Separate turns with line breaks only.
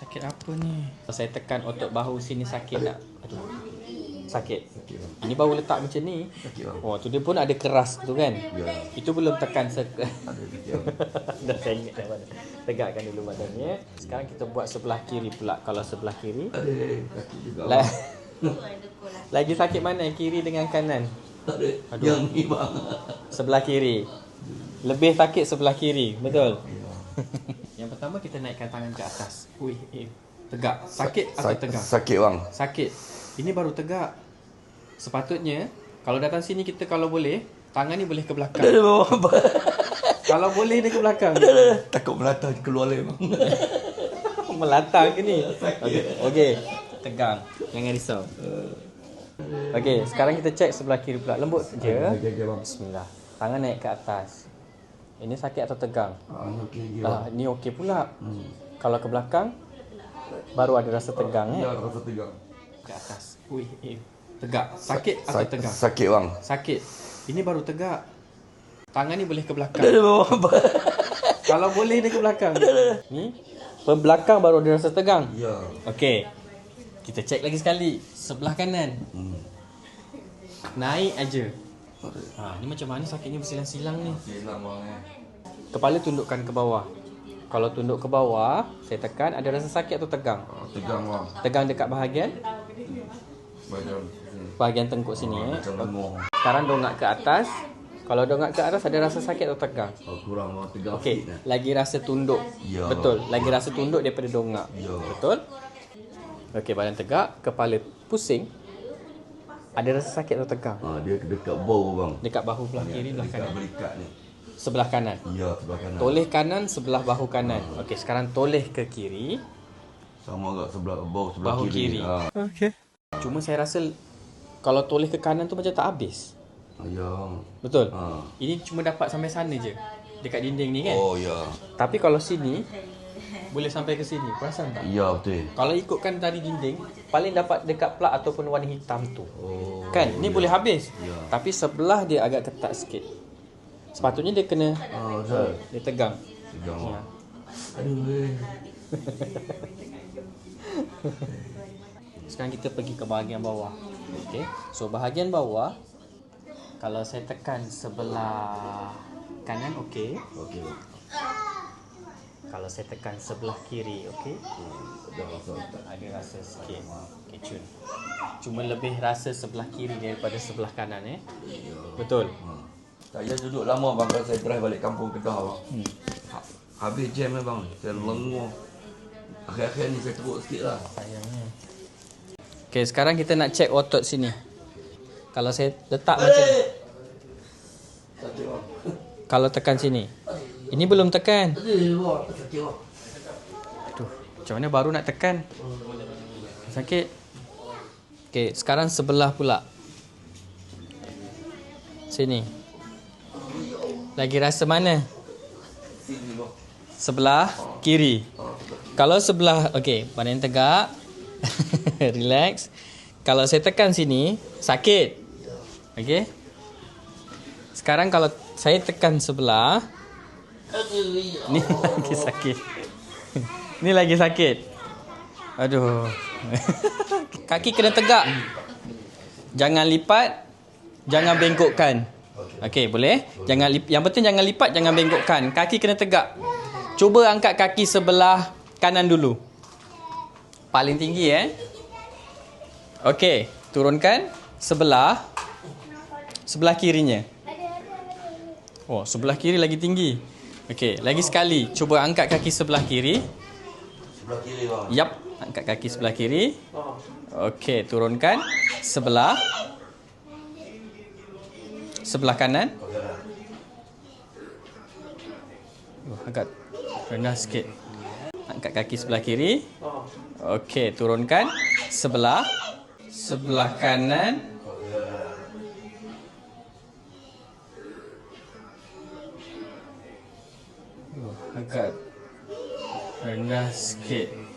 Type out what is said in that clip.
Sakit apa ni? Saya tekan otot bahu sini sakit tak? Aduh. Sakit.
Sakit bang.
Ini baru letak macam ni.
Sakit bang.
Oh, tu dia pun ada keras tu kan?
Ya.
Itu belum tekan se
Ada sakit.
Dah saya ingat dah mana. Tegakkan dulu badannya. Sekarang kita buat sebelah kiri pula. Kalau sebelah kiri.
Ada kaki juga.
La- lagi sakit mana? Kiri dengan kanan?
Ada.
Aduh.
Yang ni bang.
Sebelah kiri. Lebih sakit sebelah kiri. Betul?
Ya.
Pertama kita naikkan tangan ke atas. Ui, eh. Tegak. Sakit atau
Sak-
tegang?
Sakit bang.
Sakit. Ini baru tegak. Sepatutnya kalau datang sini kita kalau boleh tangan ni boleh ke belakang.
Ada
kalau boleh dia ke belakang.
Takut melata keluar lagi bang.
Melatang ke ni? Okey. Okey. Tegang. Jangan risau. Okey, sekarang kita cek sebelah kiri pula. Lembut je. Bismillah. Tangan naik ke atas. Ini sakit atau tegang?
Ah, ni okey okey bang.
Ah, ni okey pula.
Hmm.
Kalau ke belakang baru ada rasa tegang eh.
Ya, rasa tegang.
Ke atas. Ui, eh. Tegak. Sakit atau
Sak-
tegang?
Sakit bang.
Sakit. Ini baru tegak. Tangan ni boleh ke belakang. Kalau boleh dia ke belakang. Ni belakang baru ada rasa tegang.
Ya.
Okey. Kita cek lagi sekali. Sebelah kanan.
Hmm.
Naik aja. Ha, ni macam mana sakitnya bersilang-silang ni?
Silang bang eh.
Kepala tundukkan ke bawah. Kalau tunduk ke bawah, saya tekan ada rasa sakit atau tegang?
Ah, Tegang bang.
Tegang dekat bahagian
Badan. sini.
bahagian tengkuk sini
Ah,
eh. Sekarang dongak ke atas. Kalau dongak ke atas ada rasa sakit atau tegang?
Oh, kurang bang. Tegang
Okey,
sikit, eh.
lagi rasa tunduk.
Ya.
Betul, lagi rasa tunduk daripada dongak.
Ya.
Betul? Okey, badan tegak, kepala pusing. Ada rasa sakit atau tegang?
Ah, dia dekat bau bang.
Dekat bahu belah kiri, belah
Dekat
kanan.
berikat ni.
Sebelah kanan.
Ya, sebelah kanan.
Toleh kanan, sebelah bahu kanan. Okey, sekarang toleh ke kiri,
Sama agak sebelah bau sebelah
bahu
kiri.
kiri.
Ah.
Okey. Cuma saya rasa kalau toleh ke kanan tu macam tak habis.
Ya.
Betul?
Ah.
Ini cuma dapat sampai sana je. Dekat dinding ni kan?
Oh, ya.
Tapi kalau sini boleh sampai ke sini. Perasan tak?
Ya, betul.
Kalau ikutkan tadi dinding, paling dapat dekat plug ataupun warna hitam tu.
Oh.
Kan? Ni boleh habis.
Ya.
Tapi sebelah dia agak ketat sikit. Sepatutnya dia kena
Ah, betul.
dia tegang.
Tegang.
Ya.
Aduh. eh.
Sekarang kita pergi ke bahagian bawah. Okey. So bahagian bawah kalau saya tekan sebelah kanan okey.
Okey.
Kalau saya tekan sebelah kiri okey.
Ada rasa?
Ada rasa sikit. Okey, cun. Cuma lebih rasa sebelah kiri daripada sebelah kanan eh.
Ya.
Betul.
Ha. Saya duduk lama bang kalau saya drive balik kampung Kedah bang.
Hmm.
Ha- Habis jam eh bang. Saya lenguh. Akhir-akhir ni saya teruk sikit lah.
Sayangnya. Okey, sekarang kita nak check otot sini. Kalau saya letak macam
bang.
kalau tekan sini. Ini belum tekan.
Aduh
macam mana baru nak tekan? Sakit. Okey, sekarang sebelah pula. Sini. Lagi rasa mana? Sebelah kiri. Kalau sebelah okey, badan tegak. Relax. Kalau saya tekan sini, sakit. Okey. Sekarang kalau saya tekan sebelah, ni lagi sakit. ni lagi sakit. Aduh. Kaki kena tegak. Jangan lipat, jangan bengkokkan. Okey, boleh? Jangan lip, yang penting jangan lipat, jangan bengkokkan. Kaki kena tegak. Cuba angkat kaki sebelah kanan dulu. Paling tinggi eh. Okey, turunkan sebelah sebelah kirinya. Oh, sebelah kiri lagi tinggi. Okey, lagi sekali. Cuba angkat kaki sebelah kiri.
Sebelah kiri bang.
Yap, angkat kaki sebelah kiri. Okey, turunkan sebelah sebelah kanan. Oh, agak rendah sikit. Angkat kaki sebelah kiri. Okey, turunkan sebelah sebelah kanan. Agak rendah sikit.